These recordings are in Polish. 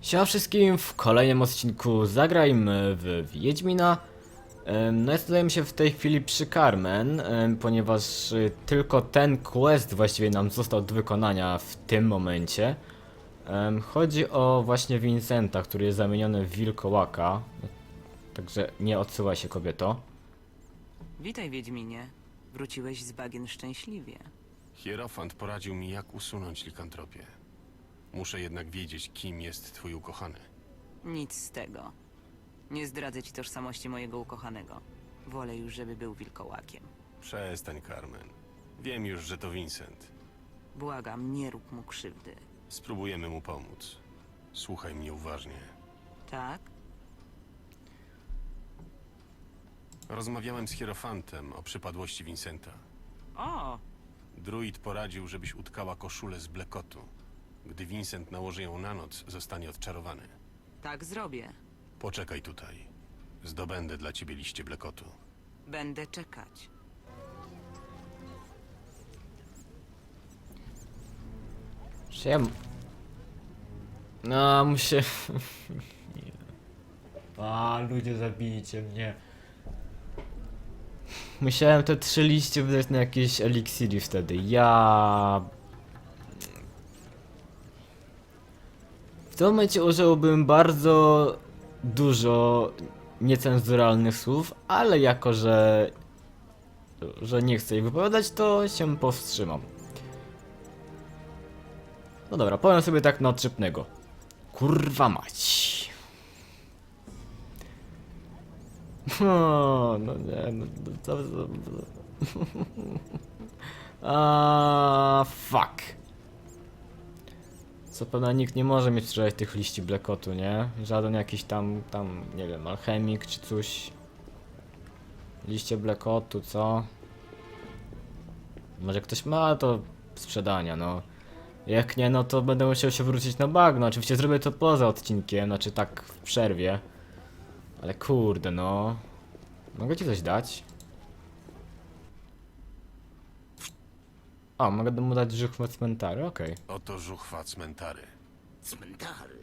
Siema wszystkim, w kolejnym odcinku zagrajmy w Wiedźmina. No ja znajdujemy się w tej chwili przy Carmen, ponieważ y, tylko ten quest właściwie nam został do wykonania w tym momencie. Chodzi o właśnie Vincenta, który jest zamieniony w wilkołaka. Także nie odsyłaj się kobieto. Witaj, Wiedźminie. Wróciłeś z bagien szczęśliwie. Hierofant poradził mi, jak usunąć likantropię. Muszę jednak wiedzieć, kim jest twój ukochany. Nic z tego. Nie zdradzę ci tożsamości mojego ukochanego. Wolę już, żeby był wilkołakiem. Przestań, Carmen. Wiem już, że to Vincent. Błagam, nie rób mu krzywdy. Spróbujemy mu pomóc. Słuchaj mnie uważnie. Tak? Rozmawiałem z Hierofantem o przypadłości Vincenta. O! Druid poradził, żebyś utkała koszulę z blekotu. Gdy Vincent nałoży ją na noc, zostanie odczarowany. Tak zrobię. Poczekaj tutaj. Zdobędę dla ciebie liście blekotu. Będę czekać. Czy ja... No, muszę... Nie. A, ludzie, zabijcie mnie. Musiałem te trzy liście wydać na jakieś eliksiry wtedy. Ja... tym momencie użyłbym bardzo dużo niecenzuralnych słów, ale jako, że... że nie chcę ich wypowiadać, to się powstrzymam. No dobra, powiem sobie tak na odczypnego. Kurwa mać. O, no nie, no to... to, to. A, fuck. Co pewnie nikt nie może mieć sprzedać tych liści Blackotu, nie? Żaden jakiś tam, tam, nie wiem, alchemik czy coś. Liście Blackotu, co? Może ktoś ma to sprzedania, no. Jak nie, no to będę musiał się wrócić na bagno. Oczywiście zrobię to poza odcinkiem, znaczy tak w przerwie. Ale kurde, no. Mogę ci coś dać? O, mogę mu dać żuchwę cmentary, okej. Oto żuchwa cmentary. Cmentary.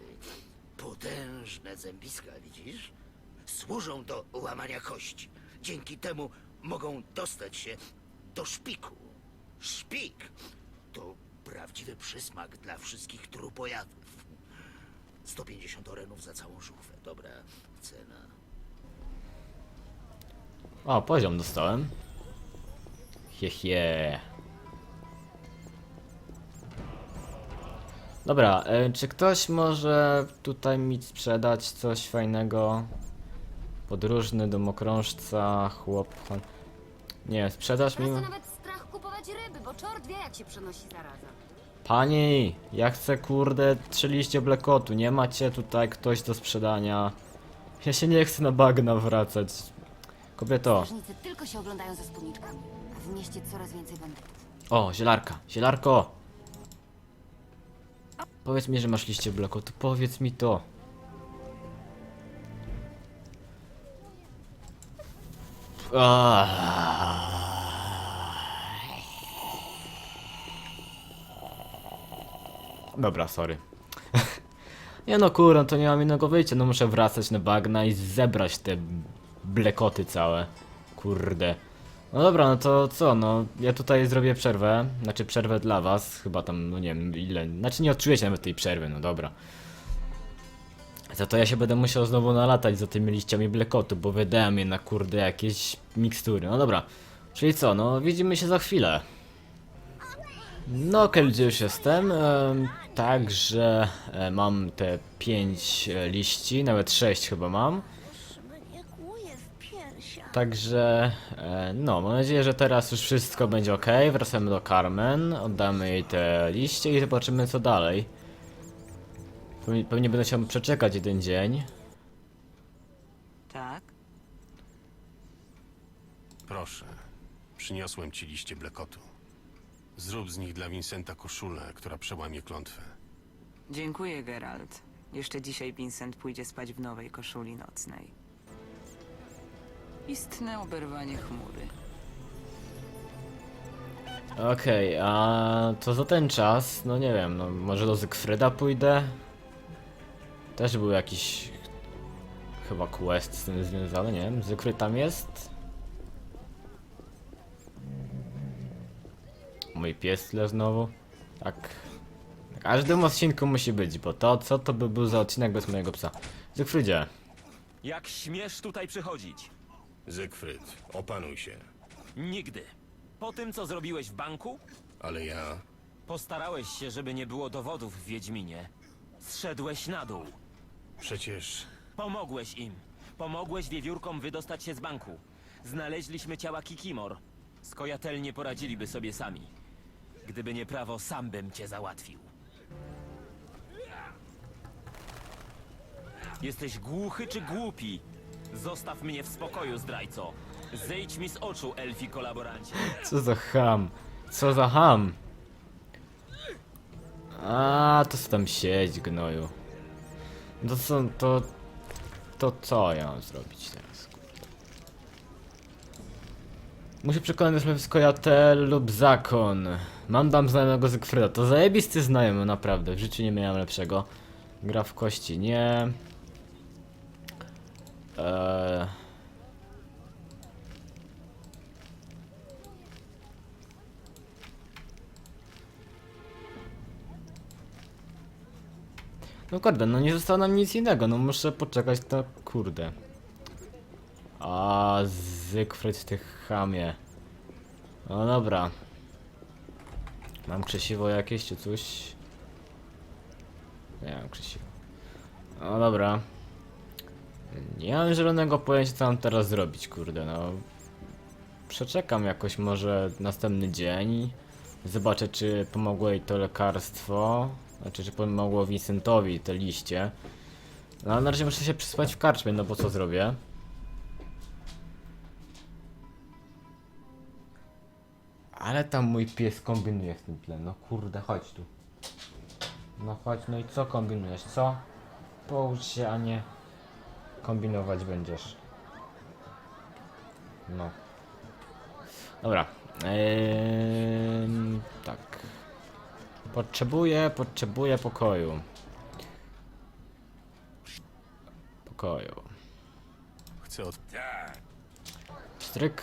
Potężne zębiska, widzisz? Służą do łamania kości. Dzięki temu mogą dostać się do szpiku. Szpik to prawdziwy przysmak dla wszystkich trupojadów. 150 orenów za całą żuchwę. Dobra cena. O, poziom dostałem. Hie, Dobra, e, czy ktoś może tutaj mi sprzedać coś fajnego? Podróżny, domokrążca, chłop... Nie, sprzedasz mi... Teraz to nawet strach kupować ryby, bo czort wie jak się przenosi zaraza. Pani, ja chcę kurde trzy liście blekotu, nie macie tutaj ktoś do sprzedania. Ja się nie chcę na bagna wracać. Kobieto. Tylko się oglądają za spódniczkami, a w mieście coraz więcej bandytów. O, zielarka, zielarko! Powiedz mi, że masz liście blekotu, powiedz mi to. Dobra, sorry. Nie no kurwa, to nie mam innego wyjścia, no muszę wracać na bagna i zebrać te blekoty całe. Kurde. No dobra, no to co, no ja tutaj zrobię przerwę, znaczy przerwę dla was, chyba tam, no nie wiem ile, znaczy nie odczujecie nawet tej przerwy, no dobra. Za to ja się będę musiał znowu nalatać za tymi liściami blekotu, bo wydałem je na kurde jakieś mikstury, no dobra. Czyli co, no widzimy się za chwilę. No, gdzie już jestem, em, także e, mam te 5 liści, nawet 6 chyba mam. Także, e, no, mam nadzieję, że teraz już wszystko będzie ok. Wracamy do Carmen, oddamy jej te liście i zobaczymy co dalej. Pewnie, pewnie będę chciał przeczekać jeden dzień. Tak? Proszę, przyniosłem ci liście blekotu. Zrób z nich dla Vincenta koszulę, która przełamie klątwę. Dziękuję, Geralt. Jeszcze dzisiaj Vincent pójdzie spać w nowej koszuli nocnej. Istne oberwanie chmury. Okej, a to za ten czas, no nie wiem, no może do Zygfryda pójdę? Też był jakiś chyba quest z tym związany, nie wiem, zwykły tam jest. Mój pies tyle znowu. Tak. W każdym odcinku musi być, bo to co to by był za odcinek bez mojego psa? Zygfrydzie, Jak śmiesz tutaj przychodzić? Zygfryd, opanuj się. Nigdy. Po tym, co zrobiłeś w banku, Ale ja... postarałeś się, żeby nie było dowodów w Wiedźminie. Zszedłeś na dół. Przecież... Pomogłeś im. Pomogłeś wiewiórkom wydostać się z banku. Znaleźliśmy ciała Kikimor. Skojatelnie poradziliby sobie sami. Gdyby nie prawo, sam bym cię załatwił. Jesteś głuchy czy głupi? Zostaw mnie w spokoju, zdrajco. Zejdź mi z oczu, elfi kolaborancie. co za ham? Co za ham? A, to co tam siedź, gnoju. No co, to... To co ja mam zrobić teraz? Muszę przekonać że Skojatel lub Zakon. Mam tam znajomego Zygfryda. To zajebisty znajomy, naprawdę. W życiu nie miałem lepszego. Gra w kości, nie. Eee... No kurde, no nie zostało nam nic innego, no muszę poczekać to kurde. A Zygfryd ty chamie. No dobra. Mam krzesiwo jakieś czy coś? Nie mam krzesiwo. No dobra. Nie mam zielonego pojęcia co mam teraz zrobić, kurde, no. Przeczekam jakoś może następny dzień. Zobaczę czy pomogło jej to lekarstwo. Znaczy, czy pomogło Vincentowi te liście. No ale na razie muszę się przyspać w karczmie, no bo co zrobię? Ale tam mój pies kombinuje w tym tle. No kurde, chodź tu. No chodź, no i co kombinujesz, co? Połóż się, a nie kombinować będziesz. No. Dobra. Eee, tak. Potrzebuję, potrzebuję pokoju. Pokoju. Chcę od... Stryk.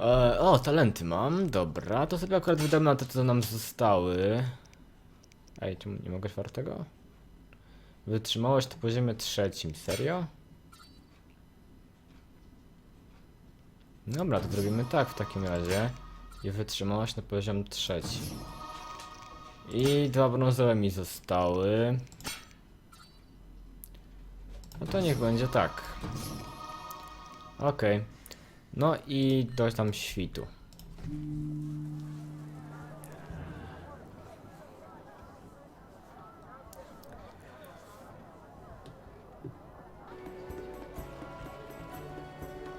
E, o, talenty mam, dobra, to sobie akurat wydam na te, co nam zostały. Ej, czemu nie mogę czwartego? Wytrzymałość to poziomie trzecim, serio? Dobra, to zrobimy tak w takim razie. I wytrzymałość na poziom trzeci. I dwa brązowe mi zostały. No to niech będzie tak. Okej. No i dość tam świtu.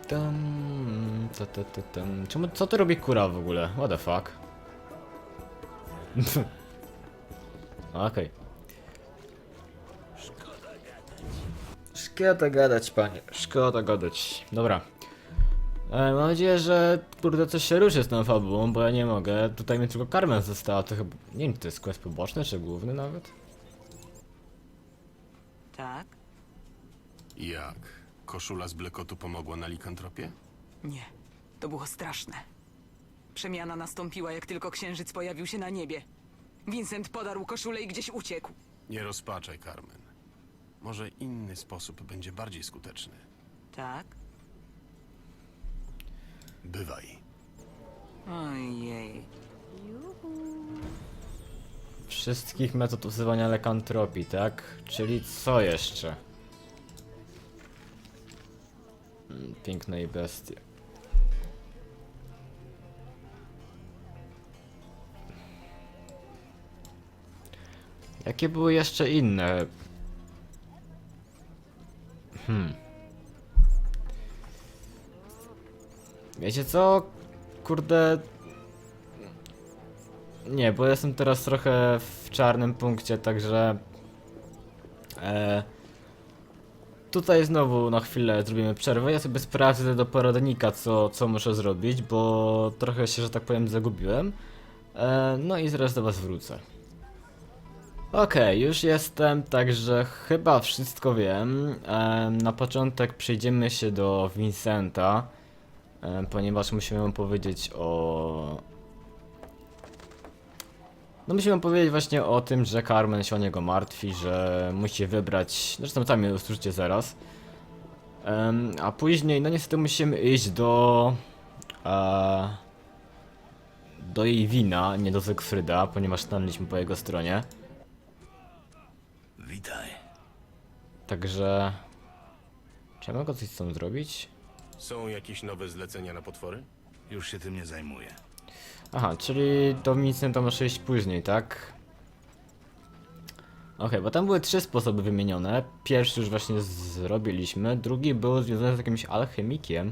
Tam, ta, ta, ta, tam. Czemu, co tu robi kura w ogóle? What the fuck? Okej. Szkoda gadać, panie. Szkoda gadać. Dobra. E, mam nadzieję, że kurde coś się ruszy z tą fabułą, bo ja nie mogę. Tutaj mi tylko Carmen została, to chyba... Nie wiem, czy to jest quest poboczny, czy główny nawet? Tak? Jak? Koszula z blekotu pomogła na likantropie? Nie. To było straszne. Przemiana nastąpiła, jak tylko księżyc pojawił się na niebie. Vincent podarł koszulę i gdzieś uciekł. Nie rozpaczaj, Carmen. Może inny sposób będzie bardziej skuteczny. Tak? Bywaj. Ojej. Wszystkich metod usuwania lekantropii, tak? Czyli co jeszcze? Mm, Piękne i bestie. Jakie były jeszcze inne? Hmm. Wiecie co? Kurde, nie, bo jestem teraz trochę w czarnym punkcie, także. E, tutaj znowu na chwilę zrobimy przerwę. Ja sobie sprawdzę do poradnika, co, co muszę zrobić, bo trochę się, że tak powiem, zagubiłem. E, no i zaraz do was wrócę. Okej, już jestem, także chyba wszystko wiem. E, na początek przejdziemy się do Vincenta, e, ponieważ musimy mu powiedzieć o... No musimy mu powiedzieć właśnie o tym, że Carmen się o niego martwi, że musi wybrać... Zresztą sami usłyszycie zaraz. Em, a później, no niestety musimy iść do... E, do jej wina, nie do Zegfryda, ponieważ stanęliśmy po jego stronie. Witaj. Także... Czy ja mogę coś z tym zrobić? Są jakieś nowe zlecenia na potwory? Już się tym nie zajmuję. Aha, czyli do Vincenta muszę iść później, tak? Okej, bo tam były trzy sposoby wymienione. Pierwszy już właśnie zrobiliśmy, drugi był związany z jakimś alchemikiem.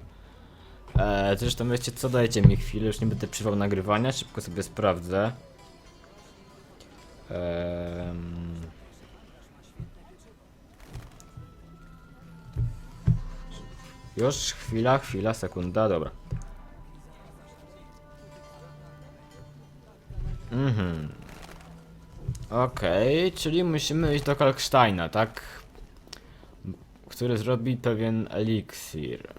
E, zresztą wiecie co, dajcie mi chwilę, już nie będę przywał nagrywania, szybko sobie sprawdzę. Em... Już, chwila, chwila, sekunda, dobra. Mhm. Okej, czyli musimy iść do Kalksteina, tak? Który zrobi pewien eliksir.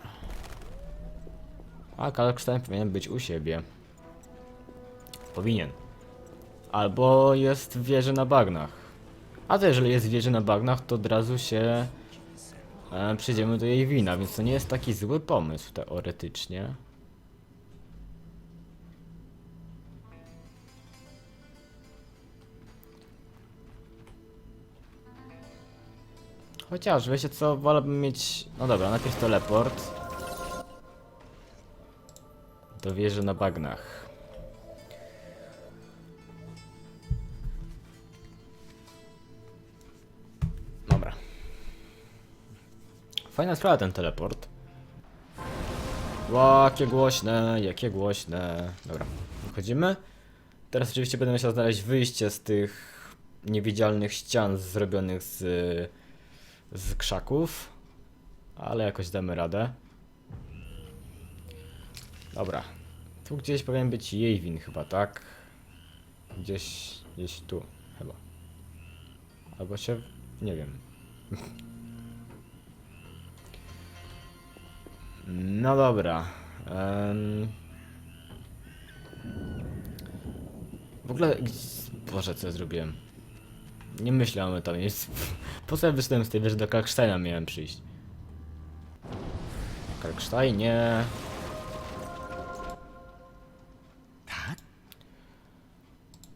A Kalkstein powinien być u siebie. Powinien. Albo jest w wieży na bagnach. A to jeżeli jest w wieży na bagnach, to od razu się e, przejdziemy do jej wina, więc to nie jest taki zły pomysł teoretycznie. Chociaż, wiecie co, wolałbym mieć... No dobra, najpierw teleport. Do wieży na bagnach. Dobra. Fajna sprawa ten teleport. Ła, Jakie głośne, jakie głośne. Dobra, wchodzimy. Teraz oczywiście będę musiał znaleźć wyjście z tych niewidzialnych ścian zrobionych z z krzaków, ale jakoś damy radę. Dobra. Tu gdzieś powinien być jej win chyba, tak? Gdzieś, gdzieś tu chyba. Albo się, nie wiem. No dobra. Em. W ogóle, Boże, co ja zrobiłem? Nie myślałem o tam jest. Po co ja wyszedłem z tej wieży do Kalksteina miałem przyjść? Kalksteinie.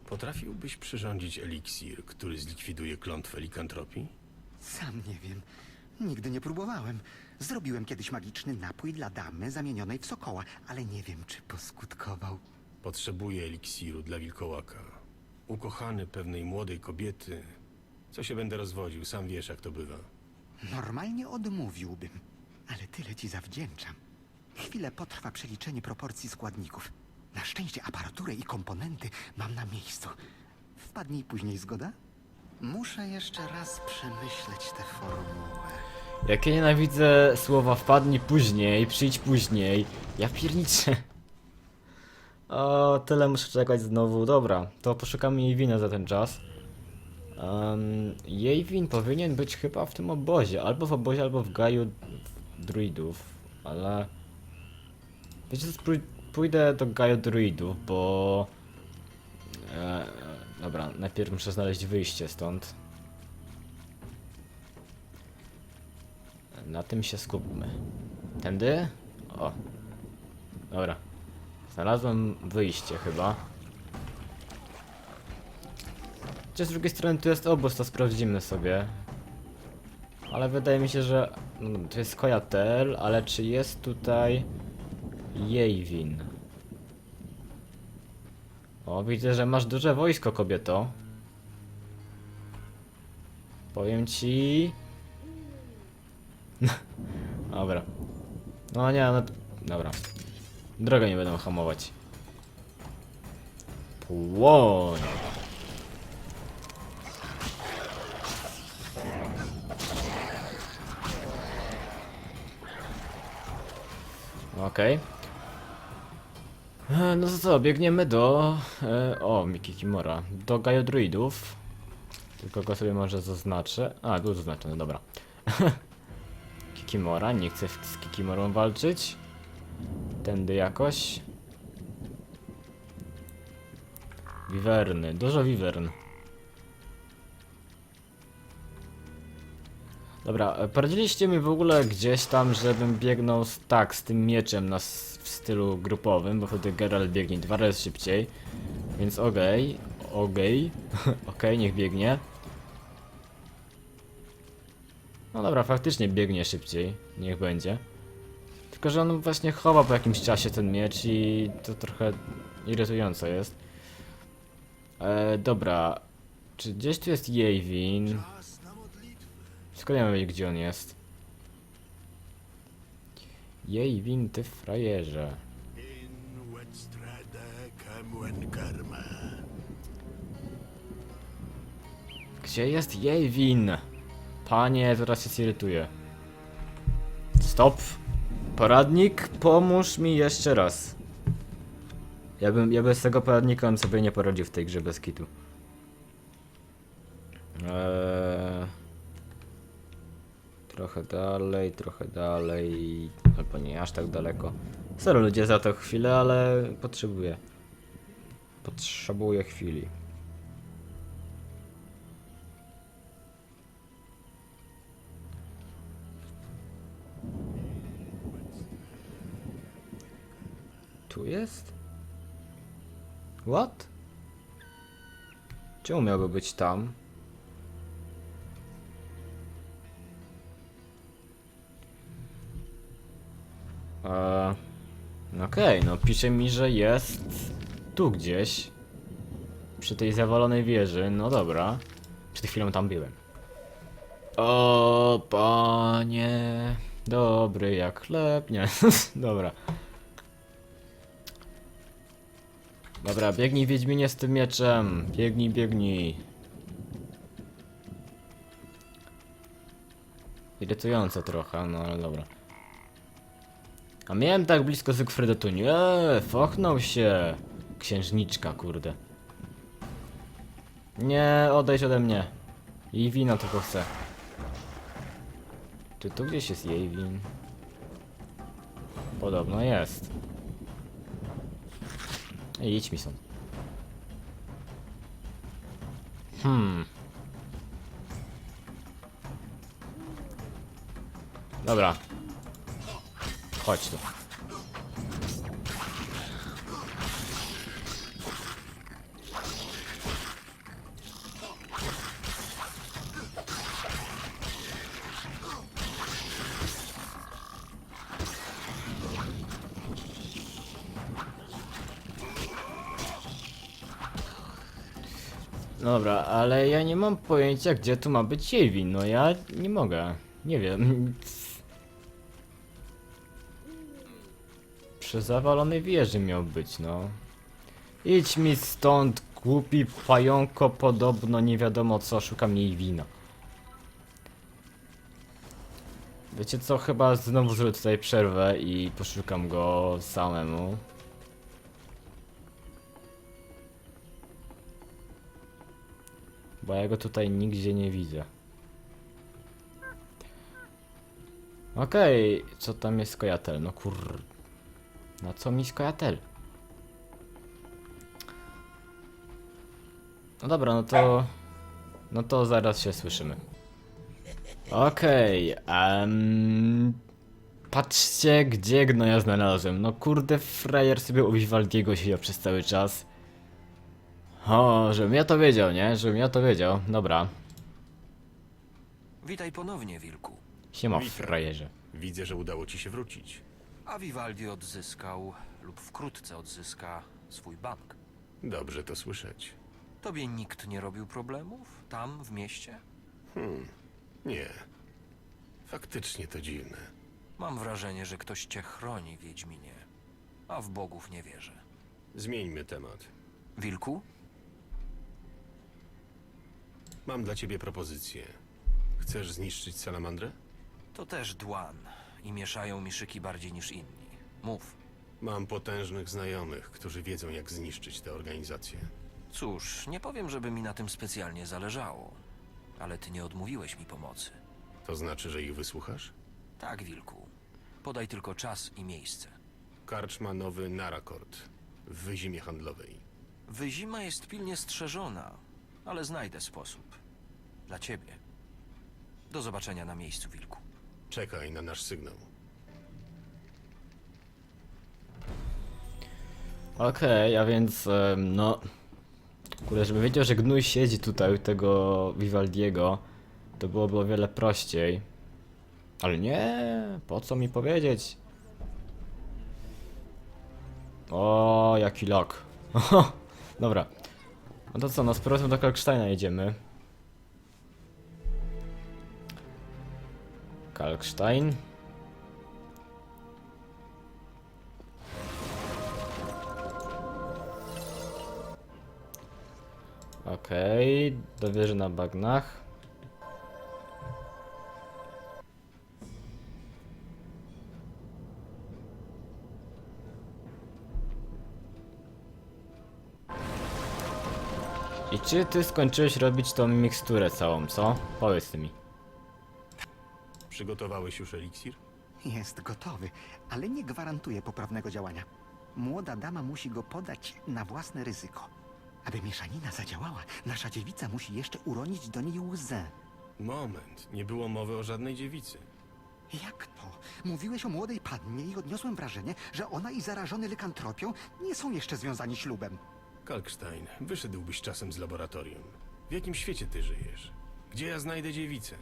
Potrafiłbyś przyrządzić eliksir, który zlikwiduje klątwę likantropii? Sam nie wiem. Nigdy nie próbowałem. Zrobiłem kiedyś magiczny napój dla damy zamienionej w sokoła, ale nie wiem, czy poskutkował. Potrzebuję eliksiru dla wilkołaka. Ukochany pewnej młodej kobiety. Co się będę rozwodził, sam wiesz jak to bywa. Normalnie odmówiłbym, ale tyle ci zawdzięczam. Chwilę potrwa przeliczenie proporcji składników. Na szczęście aparaturę i komponenty mam na miejscu. Wpadnij później, zgoda? Muszę jeszcze raz przemyśleć tę formułę. Jakie nienawidzę słowa wpadnij później, przyjdź później. Ja pierniczę. O, tyle muszę czekać znowu. Dobra, to poszukamy jej wina za ten czas. Um, jej win powinien być chyba w tym obozie. Albo w obozie, albo w gaju druidów. Ale... Wiecie co, pójdę do gaju druidów, bo... E, dobra, najpierw muszę znaleźć wyjście stąd. Na tym się skupmy. Tędy? O. Dobra. Znalazłem wyjście chyba. Czy z drugiej strony tu jest obóz, to sprawdzimy sobie. Ale wydaje mi się, że... No, to jest Kojatel, ale czy jest tutaj... Jej win? O, widzę, że masz duże wojsko, kobieto. Powiem ci... Dobra. No nie, no... Dobra. Drogę nie będą hamować. Płoń! Okej. E, No to co, biegniemy do... E, o, Miki Kimora. Do Gajodruidów. Tylko go sobie może zaznaczę. A, był zaznaczony, dobra. Kikimora, nie chcę z Kikimorą walczyć. Tędy jakoś. Wiwerny, dużo wiwern. Dobra, e, poradziliście mi w ogóle gdzieś tam, żebym biegnął z, tak, z tym mieczem na, w stylu grupowym, bo wtedy Geralt biegnie dwa razy szybciej. Więc okej, okej, okej, niech biegnie. No dobra, faktycznie biegnie szybciej, niech będzie. Tylko, że on właśnie chowa po jakimś czasie ten miecz i to trochę irytujące jest. E, dobra, czy gdzieś tu jest Jejwin? Ja mam wiedzieć, gdzie on jest? Jejwin, ty frajerze. Gdzie jest Jejwin? Panie, zaraz się zirytuję. Stop. Poradnik, pomóż mi jeszcze raz. Ja bym, ja bez tego poradnika bym sobie nie poradził w tej grze bez kitu. Eee, trochę dalej, trochę dalej, albo nie aż tak daleko. Sorry ludzie za to chwilę, ale potrzebuję. Potrzebuję chwili. Tu jest? What? Czemu miałby być tam? Eee, Okej, no pisze mi, że jest tu gdzieś. Przy tej zawalonej wieży, no dobra. Przed chwilą tam byłem. O, panie. Dobry jak chleb. Nie, dobra. Dobra, biegnij Wiedźminie z tym mieczem. Biegnij, biegnij. Irytujące trochę, no ale dobra. A miałem tak blisko Zygfryda, to nie, fochnął się. Księżniczka, kurde. Nie, odejdź ode mnie. I wina tylko chcę. Czy tu gdzieś jest jej win? Podobno jest. Ej, idź mi stąd. Hmm. Dobra. Chodź tu. Dobra, ale ja nie mam pojęcia, gdzie tu ma być Jewin. No ja nie mogę. Nie wiem. Przy zawalonej wieży miał być, no. Idź mi stąd, głupi pająko, podobno nie wiadomo co, szukam jej wina. Wiecie co, chyba znowu zrobię tutaj przerwę i poszukam go samemu. Bo ja go tutaj nigdzie nie widzę. Okej, co tam jest skojatel? No kur... Na co mi skojatel? No dobra, no to... No to zaraz się słyszymy. Okej, em, Patrzcie, gdzie gnoja znalazłem. No kurde, frajer sobie u Vivaldiego siedział przez cały czas. O, żebym ja to wiedział, nie? Żebym ja to wiedział. Dobra. Witaj ponownie, Wilku. Siema, Witam. frajerze. Widzę, że udało ci się wrócić. A Vivaldi odzyskał, lub wkrótce odzyska, swój bank. Dobrze to słyszeć. Tobie nikt nie robił problemów? Tam, w mieście? Nie. Faktycznie to dziwne. Mam wrażenie, że ktoś cię chroni, Wiedźminie. A w bogów nie wierzę. Zmieńmy temat. Wilku? Mam dla ciebie propozycję. Chcesz zniszczyć salamandrę? To też dłan i mieszają mi szyki bardziej niż inni. Mów. Mam potężnych znajomych, którzy wiedzą, jak zniszczyć tę organizację. Cóż, nie powiem, żeby mi na tym specjalnie zależało. Ale ty nie odmówiłeś mi pomocy. To znaczy, że ich wysłuchasz? Tak, Wilku. Podaj tylko czas i miejsce. Karcz ma nowy Narakord w wyzimie handlowej. Wyzima jest pilnie strzeżona, ale znajdę sposób. Dla ciebie. Do zobaczenia na miejscu, Wilku. Czekaj na nasz sygnał. Okej, a więc no... Kurde, żeby wiedział, że gnój siedzi tutaj u tego Vivaldiego, to byłoby o wiele prościej. Ale nie, po co mi powiedzieć? O, jaki lok. Dobra. No to co, no z powrotem do Kalksteina jedziemy. Kalkstein. Okej, do wieży na bagnach. I czy ty skończyłeś robić tą miksturę całą, co? Powiedz mi. Przygotowałeś już eliksir? Jest gotowy, ale nie gwarantuje poprawnego działania. Młoda dama musi go podać na własne ryzyko. Aby mieszanina zadziałała, nasza dziewica musi jeszcze uronić do niej łzę. Moment, nie było mowy o żadnej dziewicy. Jak to? Mówiłeś o młodej pannie i odniosłem wrażenie, że ona i zarażony lykantropią nie są jeszcze związani ślubem. Kalkstein, wyszedłbyś czasem z laboratorium. W jakim świecie ty żyjesz? Gdzie ja znajdę dziewicę?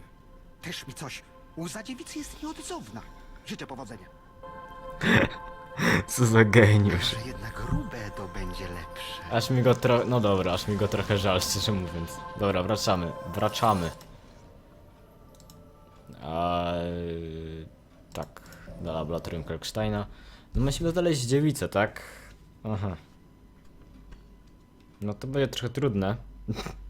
Też mi coś. Łza dziewicy jest nieodzowna. Życzę powodzenia. Co za geniusz. Że jednak grube to będzie lepsze. Aż mi go trochę. No dobra, aż mi go trochę żal, szczerze mówiąc. Dobra, wracamy. Wracamy. A, tak, do laboratorium Kalksteina. No musimy znaleźć dziewicę, tak? Aha. No to będzie trochę trudne.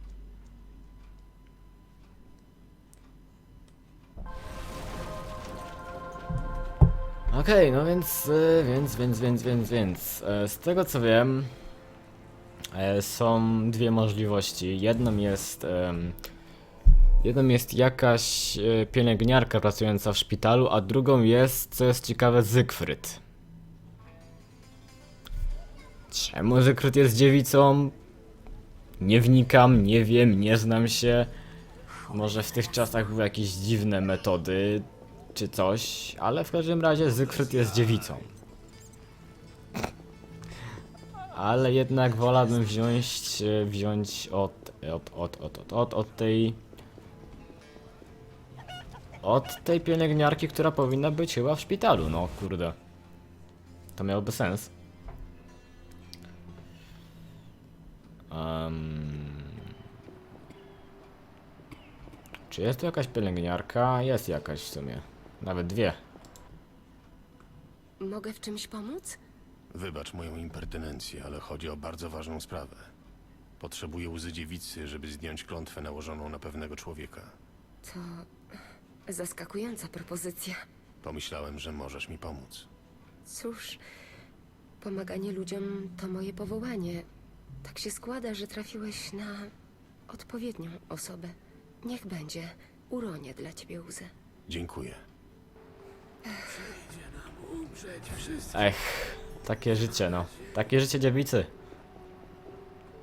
Okej, no więc, e, więc, więc, więc, więc, więc. e, Z tego co wiem, e, są dwie możliwości. Jedną jest. Jedną jest jakaś e, pielęgniarka pracująca w szpitalu, a drugą jest, co jest ciekawe, Zygfryd. Czemu Zygfryd jest dziewicą? Nie wnikam, nie wiem, nie znam się. Może w tych czasach były jakieś dziwne metody, czy coś, ale w każdym razie Zygfryd jest dziewicą. Ale jednak wolałbym wziąć, e, wziąć od, od, od, od, od, od, od tej... Od tej pielęgniarki, która powinna być chyba w szpitalu, no kurde. To miałoby sens. Em, Czy jest tu jakaś pielęgniarka? Jest jakaś w sumie. Nawet dwie. Mogę w czymś pomóc? Wybacz moją impertynencję, ale chodzi o bardzo ważną sprawę. Potrzebuję łzy dziewicy, żeby zdjąć klątwę nałożoną na pewnego człowieka. To zaskakująca propozycja. Pomyślałem, że możesz mi pomóc. Cóż, pomaganie ludziom to moje powołanie. Tak się składa, że trafiłeś na odpowiednią osobę. Niech będzie. Uronię dla ciebie łzę. Dziękuję. Ech, takie życie, no. Takie życie dziewicy.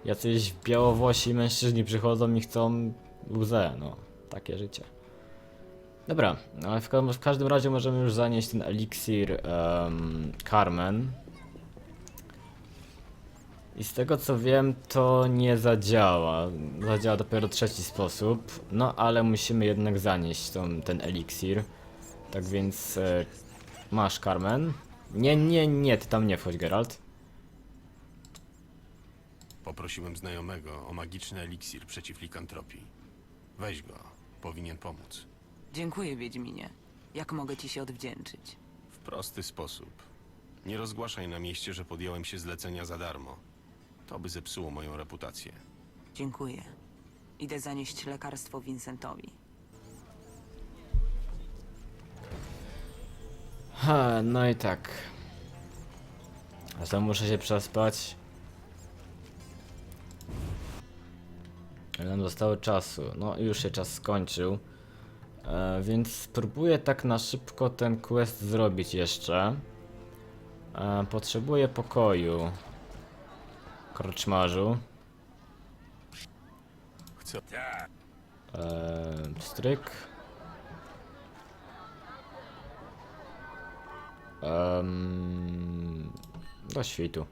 Jacyś białowłosi mężczyźni przychodzą i chcą łzę, no. Takie życie. Dobra, no ale w, w każdym razie możemy już zanieść ten eliksir em, Carmen. I z tego co wiem, to nie zadziała. Zadziała dopiero trzeci sposób. No ale musimy jednak zanieść tą, ten eliksir. Tak więc e, masz Carmen. Nie, nie, nie, ty tam nie wchodź, Geralt. Poprosiłem znajomego o magiczny eliksir przeciw likantropii. Weź go, powinien pomóc. Dziękuję, Wiedźminie. Jak mogę ci się odwdzięczyć? W prosty sposób. Nie rozgłaszaj na mieście, że podjąłem się zlecenia za darmo. To by zepsuło moją reputację. Dziękuję. Idę zanieść lekarstwo Vincentowi. Ha, no i tak. A sam muszę się przespać. Ile nam zostało czasu? No już się czas skończył. E, więc spróbuję tak na szybko ten quest zrobić jeszcze. E, potrzebuję pokoju. Kroczmarzu. Chcę. E, stryk. Um, do świtu.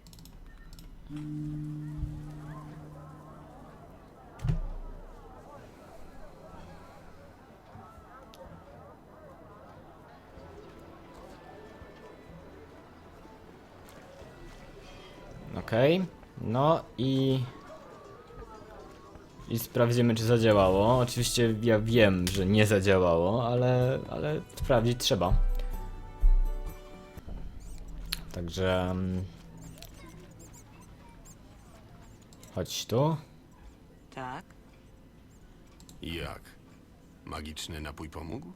Okej, no i i sprawdzimy, czy zadziałało. Oczywiście ja wiem, że nie zadziałało, ale, ale sprawdzić trzeba. Także. mm, Chodź tu. Tak? I jak? Magiczny napój pomógł?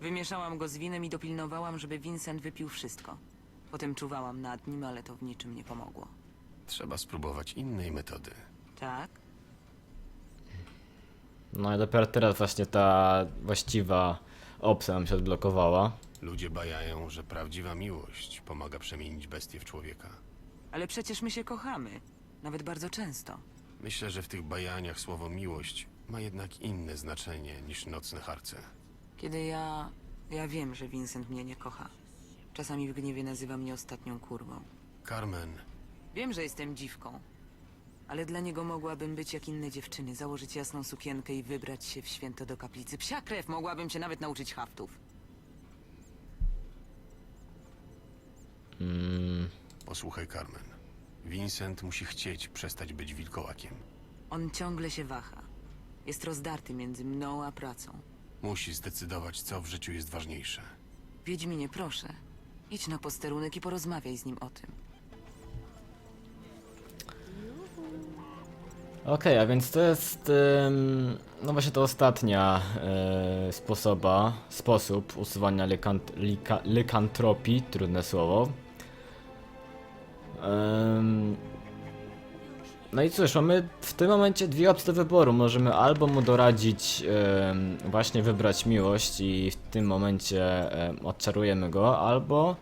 Wymieszałam go z winem i dopilnowałam, żeby Vincent wypił wszystko. Potem czuwałam nad nim, ale to w niczym nie pomogło. Trzeba spróbować innej metody. Tak? No i dopiero teraz właśnie ta właściwa opcja nam się odblokowała. Ludzie bajają, że prawdziwa miłość pomaga przemienić bestię w człowieka. Ale przecież my się kochamy. Nawet bardzo często. Myślę, że w tych bajaniach słowo miłość ma jednak inne znaczenie niż nocne harce. Kiedy ja... Ja wiem, że Vincent mnie nie kocha. Czasami w gniewie nazywa mnie ostatnią kurwą. Carmen, Wiem, że jestem dziwką. Ale dla niego mogłabym być jak inne dziewczyny, założyć jasną sukienkę i wybrać się w święto do kaplicy. Psia krew, mogłabym cię nawet nauczyć haftów. Mm, posłuchaj Carmen. Vincent musi chcieć przestać być wilkołakiem. On ciągle się waha. Jest rozdarty między mną a pracą. Musi zdecydować, co w życiu jest ważniejsze. Wiedźminie, proszę. Idź na posterunek i porozmawiaj z nim o tym. Okej, a więc to jest. ym, no właśnie to ostatnia y, sposoba, sposób usuwania lykant, lika, lykantropii, trudne słowo. Ym, no i cóż, mamy w tym momencie dwie opcje wyboru. Możemy albo mu doradzić ym, właśnie wybrać miłość i w tym momencie ym, odczarujemy go, albo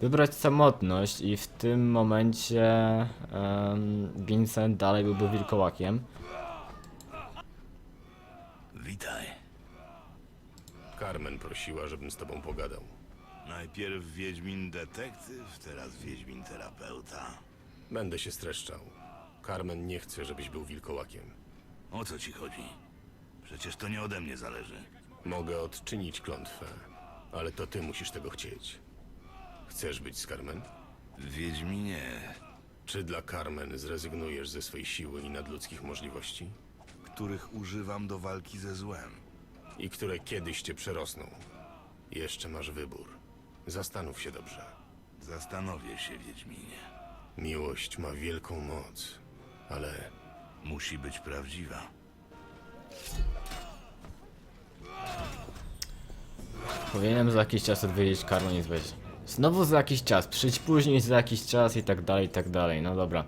wybrać samotność i w tym momencie em, Vincent dalej byłby wilkołakiem. Witaj. Carmen prosiła, żebym z tobą pogadał. Najpierw Wiedźmin detektyw, teraz Wiedźmin terapeuta. Będę się streszczał. Carmen nie chce, żebyś był wilkołakiem. O co ci chodzi? Przecież to nie ode mnie zależy. Mogę odczynić klątwę, ale to ty musisz tego chcieć. Chcesz być z Carmen? Wiedźminie, Czy dla Carmen zrezygnujesz ze swej siły i nadludzkich możliwości? których używam do walki ze złem. I które kiedyś cię przerosną? Jeszcze masz wybór. Zastanów się dobrze. Zastanowię się, Wiedźminie. Miłość ma wielką moc, ale Musi być prawdziwa. Powinienem za jakiś czas odwiedzić Karlon i zwiedzić. Znowu za jakiś czas, przyjdź później za jakiś czas i tak dalej, i tak dalej, no dobra.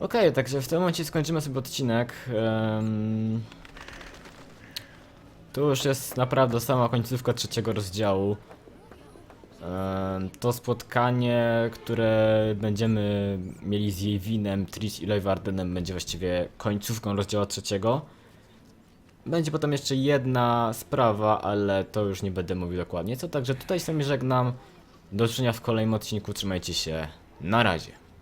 Okej, także w tym momencie skończymy sobie odcinek. em. Tu już jest naprawdę sama końcówka trzeciego rozdziału. To spotkanie, które będziemy mieli z Jewinem, Trish i Leuwardenem będzie właściwie końcówką rozdziału trzeciego. Będzie potem jeszcze jedna sprawa, ale to już nie będę mówił dokładnie co, także tutaj sobie żegnam. Do zobaczenia w kolejnym odcinku, trzymajcie się, na razie.